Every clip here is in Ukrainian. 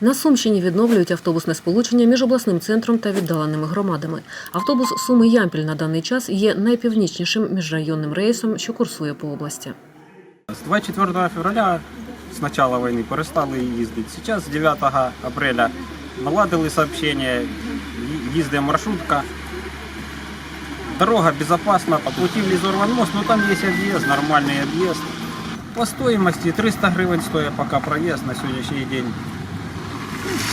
На Сумщині відновлюють автобусне сполучення між обласним центром та віддаленими громадами. Автобус Суми Ямпіль на даний час є найпівнічнішим міжрайонним рейсом, що курсує по області. С 24 февраля с начала войны перестали їздити. Сейчас с 9 апреля наладили сообщение, ї- їздить маршрутка. Дорога безопасна, по пути в Лизорван мост, но там есть объезд, нормальный объезд. По стоимости 300 гривень стоит пока проезд на сьогоднішній день.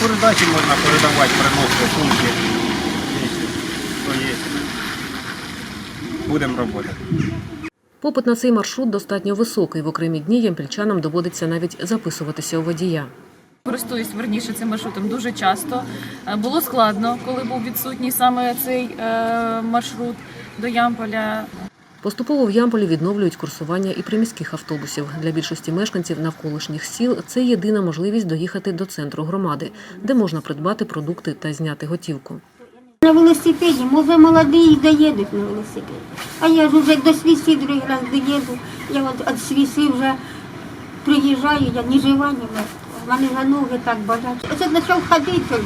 Передачі можна передавати, приносити сумки. Будемо працювати. Попит на цей маршрут достатньо високий. В окремі дні ямпільчанам доводиться навіть записуватися у водія. Користуюсь верніше цим маршрутом дуже часто. Е, Було складно, коли був відсутній саме цей е, маршрут до Ямполя. Поступово в Ямполі відновлюють курсування і приміських автобусів. Для більшості мешканців навколишніх сіл це єдина можливість доїхати до центру громади, де можна придбати продукти та зняти готівку. На велосипеді, може молоді доїдуть на велосипеді. А я ж вже до свісі другий раз доїду. Я от від свіси вже приїжджаю, я ні жива, ні мертва. В мене за ноги так болять. Це почав ходити тільки.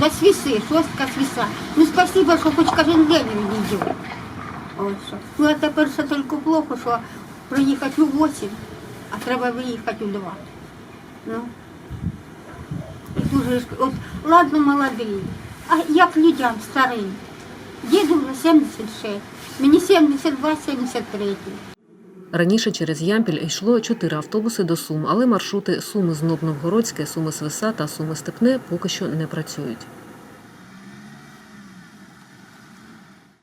До свіси, шостка свіса. Ну спасибо, що хоч кожен день він що. Ну а тепер ще тільки плохо, що приїхати у 8, а треба виїхати у 2. Ну. І дуже от, ладно, молодий, а як людям старим? Діду вже 76, мені 72-73. Раніше через Ямпіль йшло чотири автобуси до Сум, але маршрути Суми Зноб Новгородське, Суми Свиса та Суми Степне поки що не працюють.